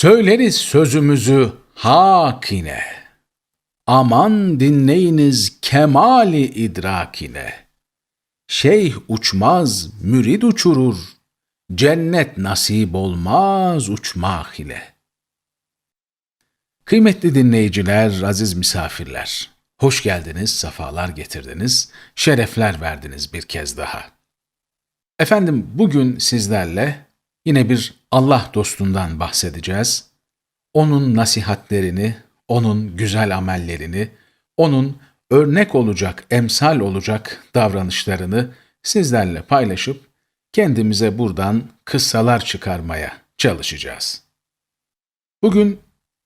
Söyleriz sözümüzü hakine. Aman dinleyiniz kemali idrakine. Şeyh uçmaz, mürid uçurur. Cennet nasip olmaz uçmak ile. Kıymetli dinleyiciler, aziz misafirler. Hoş geldiniz, safalar getirdiniz, şerefler verdiniz bir kez daha. Efendim bugün sizlerle yine bir Allah dostundan bahsedeceğiz. Onun nasihatlerini, onun güzel amellerini, onun örnek olacak, emsal olacak davranışlarını sizlerle paylaşıp kendimize buradan kıssalar çıkarmaya çalışacağız. Bugün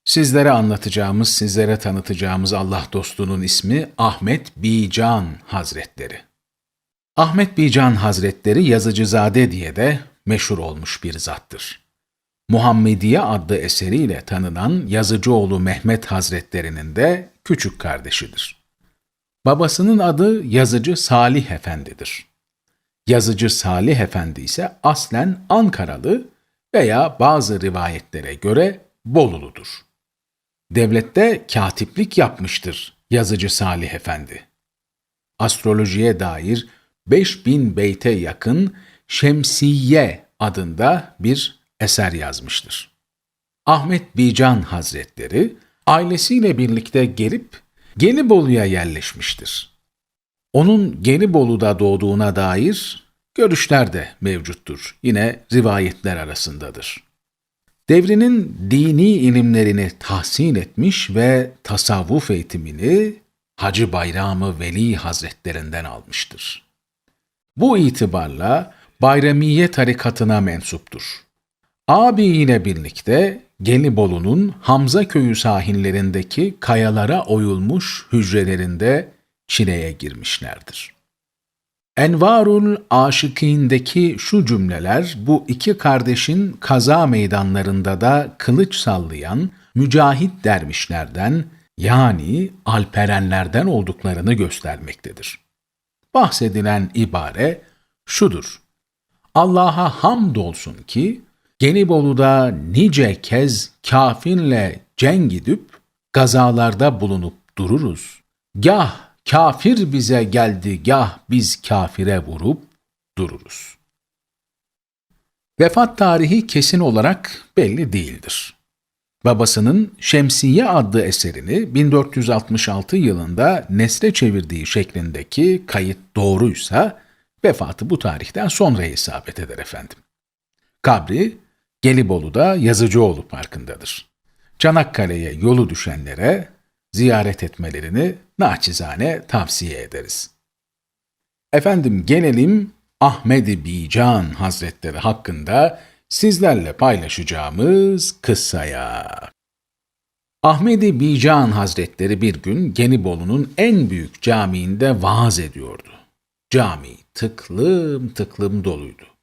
sizlere anlatacağımız, sizlere tanıtacağımız Allah dostunun ismi Ahmet Bican Hazretleri. Ahmet Bican Hazretleri Yazıcızade diye de meşhur olmuş bir zattır. Muhammediye adlı eseriyle tanınan Yazıcıoğlu Mehmet Hazretlerinin de küçük kardeşidir. Babasının adı Yazıcı Salih Efendi'dir. Yazıcı Salih Efendi ise aslen Ankaralı veya bazı rivayetlere göre Boluludur. Devlette katiplik yapmıştır Yazıcı Salih Efendi. Astrolojiye dair 5000 beyte yakın Şemsiye adında bir eser yazmıştır. Ahmet Bican Hazretleri ailesiyle birlikte gelip Gelibolu'ya yerleşmiştir. Onun Gelibolu'da doğduğuna dair görüşler de mevcuttur. Yine rivayetler arasındadır. Devrinin dini ilimlerini tahsin etmiş ve tasavvuf eğitimini Hacı Bayramı Veli Hazretlerinden almıştır. Bu itibarla Bayramiye tarikatına mensuptur. Ağabeyiyle birlikte Gelibolu'nun Hamza köyü sahillerindeki kayalara oyulmuş hücrelerinde çileye girmişlerdir. Envarul Aşıkîn'deki şu cümleler bu iki kardeşin kaza meydanlarında da kılıç sallayan mücahit dervişlerden yani alperenlerden olduklarını göstermektedir. Bahsedilen ibare şudur. Allah'a hamdolsun ki Gelibolu'da nice kez kafirle cenk gidip gazalarda bulunup dururuz. Gah kafir bize geldi, gah biz kafire vurup dururuz. Vefat tarihi kesin olarak belli değildir. Babasının Şemsiye adlı eserini 1466 yılında nesre çevirdiği şeklindeki kayıt doğruysa vefatı bu tarihten sonra isabet eder efendim. Kabri Gelibolu'da Yazıcıoğlu Parkı'ndadır. Çanakkale'ye yolu düşenlere ziyaret etmelerini naçizane tavsiye ederiz. Efendim gelelim Ahmedi Bican Hazretleri hakkında sizlerle paylaşacağımız kıssaya. Ahmedi Bican Hazretleri bir gün Gelibolu'nun en büyük camiinde vaaz ediyordu. Cami tıklım tıklım doluydu.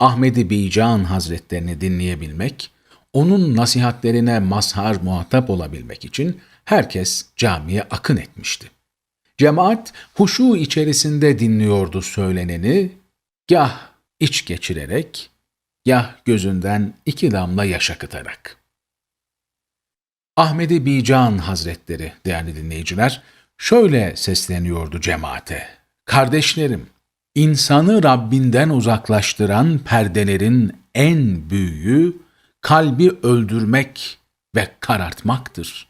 Ahmedi Bican Hazretlerini dinleyebilmek, onun nasihatlerine mazhar muhatap olabilmek için herkes camiye akın etmişti. Cemaat huşu içerisinde dinliyordu söyleneni, gah iç geçirerek, gah gözünden iki damla yaş akıtarak. Ahmedi Bican Hazretleri değerli dinleyiciler şöyle sesleniyordu cemaate. Kardeşlerim, insanı Rabbinden uzaklaştıran perdelerin en büyüğü kalbi öldürmek ve karartmaktır.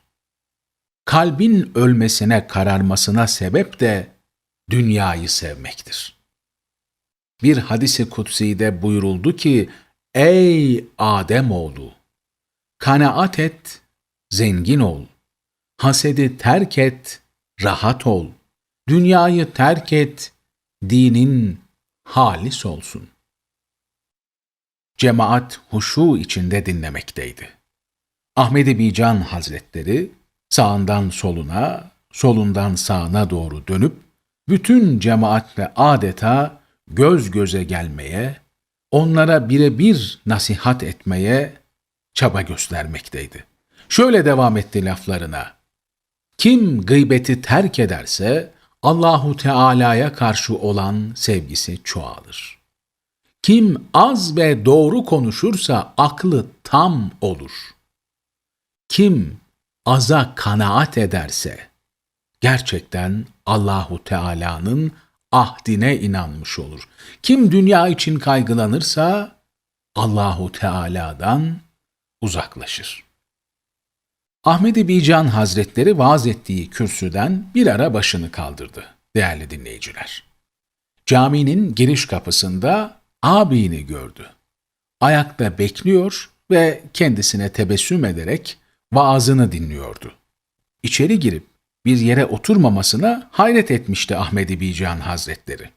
Kalbin ölmesine kararmasına sebep de dünyayı sevmektir. Bir hadisi kutsi'de buyuruldu ki, Ey Ademoğlu! Kanaat et, zengin ol. Hasedi terk et, rahat ol. Dünyayı terk et, dinin halis olsun. Cemaat huşu içinde dinlemekteydi. Ahmedi Bican Hazretleri sağından soluna, solundan sağına doğru dönüp bütün cemaatle adeta göz göze gelmeye, onlara birebir nasihat etmeye çaba göstermekteydi. Şöyle devam etti laflarına. Kim gıybeti terk ederse Allahu Teala'ya karşı olan sevgisi çoğalır. Kim az ve doğru konuşursa aklı tam olur. kim aza kanaat ederse gerçekten Allahu Teala'nın ahdine inanmış olur. Kim dünya için kaygılanırsa Allahu Teala'dan uzaklaşır. Ahmed-i Bican Hazretleri vaaz ettiği kürsüden bir ara başını kaldırdı değerli dinleyiciler. Caminin giriş kapısında abini gördü. Ayakta bekliyor ve kendisine tebessüm ederek vaazını dinliyordu. İçeri girip bir yere oturmamasına hayret etmişti Ahmed-i Bican Hazretleri.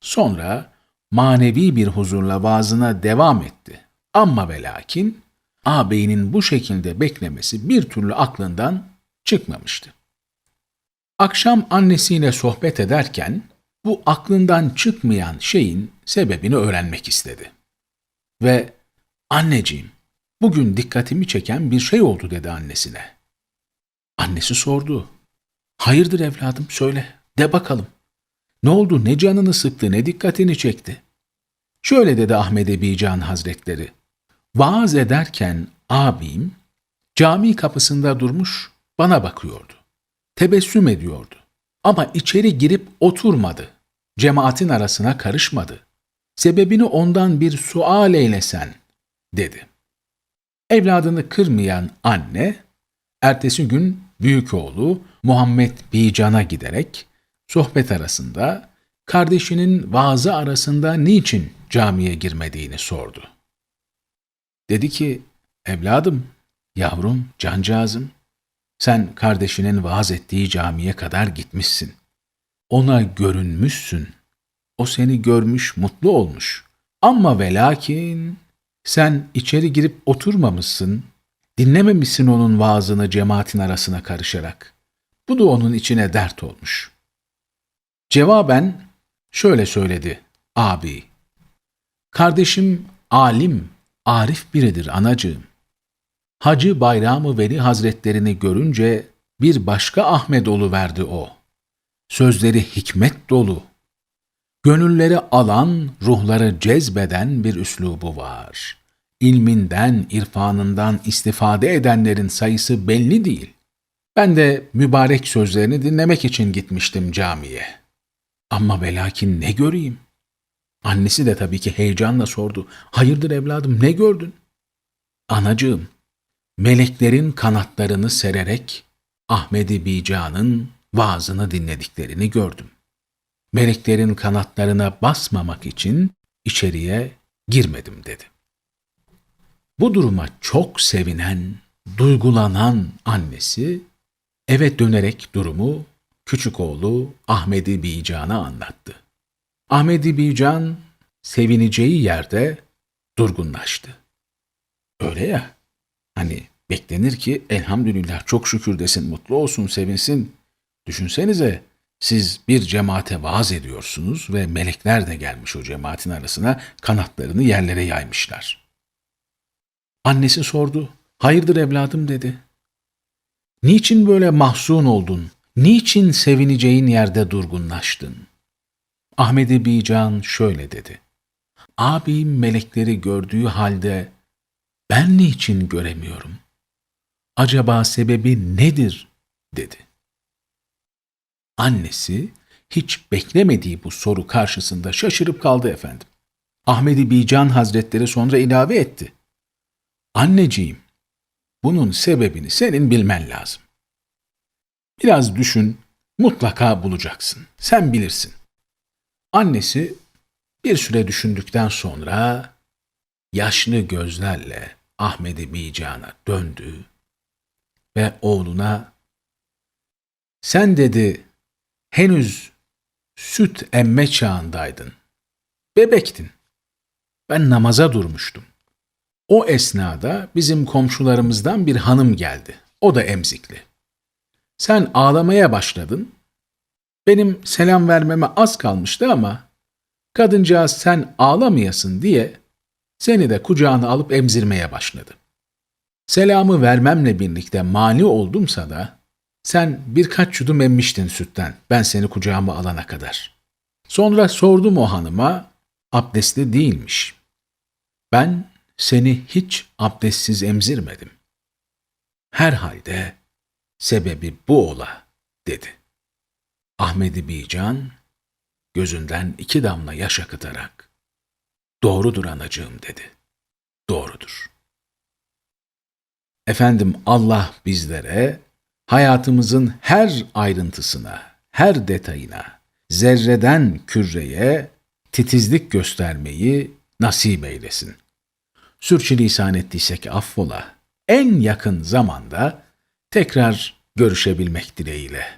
Sonra manevi bir huzurla vaazına devam etti. Ama ve lakin ağabeyinin bu şekilde beklemesi bir türlü aklından çıkmamıştı. Akşam annesiyle sohbet ederken bu aklından çıkmayan şeyin sebebini öğrenmek istedi. Ve anneciğim bugün dikkatimi çeken bir şey oldu dedi annesine. Annesi sordu. Hayırdır evladım söyle de bakalım. Ne oldu ne canını sıktı ne dikkatini çekti. Şöyle dedi Ahmed Ebican Hazretleri. Vaaz ederken abim cami kapısında durmuş bana bakıyordu. Tebessüm ediyordu. Ama içeri girip oturmadı. Cemaatin arasına karışmadı. Sebebini ondan bir sual eylesen, dedi. Evladını kırmayan anne, ertesi gün büyük oğlu Muhammed Bican'a giderek sohbet arasında kardeşinin vaazı arasında niçin camiye girmediğini sordu. Dedi ki, evladım, yavrum, cancağızım, sen kardeşinin vaaz ettiği camiye kadar gitmişsin. Ona görünmüşsün. O seni görmüş, mutlu olmuş. Ama ve lakin sen içeri girip oturmamışsın, dinlememişsin onun vaazını cemaatin arasına karışarak. Bu da onun içine dert olmuş. Cevaben şöyle söyledi abi. Kardeşim alim, arif biridir anacığım. Hacı Bayramı Veli Hazretlerini görünce bir başka Ahmet verdi o. Sözleri hikmet dolu. Gönülleri alan, ruhları cezbeden bir üslubu var. İlminden, irfanından istifade edenlerin sayısı belli değil. Ben de mübarek sözlerini dinlemek için gitmiştim camiye. Ama velakin ne göreyim? Annesi de tabii ki heyecanla sordu. Hayırdır evladım ne gördün? Anacığım, meleklerin kanatlarını sererek Ahmedi Bican'ın vaazını dinlediklerini gördüm. Meleklerin kanatlarına basmamak için içeriye girmedim dedi. Bu duruma çok sevinen, duygulanan annesi eve dönerek durumu küçük oğlu Ahmedi Bican'a anlattı. Ahmedi Bican sevineceği yerde durgunlaştı. Öyle ya, Hani beklenir ki elhamdülillah çok şükür desin, mutlu olsun, sevinsin. Düşünsenize siz bir cemaate vaaz ediyorsunuz ve melekler de gelmiş o cemaatin arasına kanatlarını yerlere yaymışlar. Annesi sordu. Hayırdır evladım dedi. Niçin böyle mahzun oldun? Niçin sevineceğin yerde durgunlaştın? Ahmet-i Bican şöyle dedi. Abim melekleri gördüğü halde ben niçin göremiyorum? Acaba sebebi nedir? dedi. Annesi hiç beklemediği bu soru karşısında şaşırıp kaldı efendim. Ahmedi Bican Hazretleri sonra ilave etti. Anneciğim, bunun sebebini senin bilmen lazım. Biraz düşün, mutlaka bulacaksın. Sen bilirsin. Annesi bir süre düşündükten sonra yaşlı gözlerle Ahmet-i Bican'a döndü ve oğluna sen dedi henüz süt emme çağındaydın. Bebektin. Ben namaza durmuştum. O esnada bizim komşularımızdan bir hanım geldi. O da emzikli. Sen ağlamaya başladın. Benim selam vermeme az kalmıştı ama kadıncağız sen ağlamayasın diye seni de kucağına alıp emzirmeye başladı. Selamı vermemle birlikte mani oldumsa da sen birkaç yudum emmiştin sütten ben seni kucağıma alana kadar. Sonra sordum o hanıma abdestli değilmiş. Ben seni hiç abdestsiz emzirmedim. Herhalde sebebi bu ola, dedi. Ahmedi Bican, gözünden iki damla yaş akıtarak, doğrudur anacığım dedi. Doğrudur. Efendim Allah bizlere hayatımızın her ayrıntısına, her detayına, zerreden küreye titizlik göstermeyi nasip eylesin. Sürçülisan ettiysek affola. En yakın zamanda tekrar görüşebilmek dileğiyle.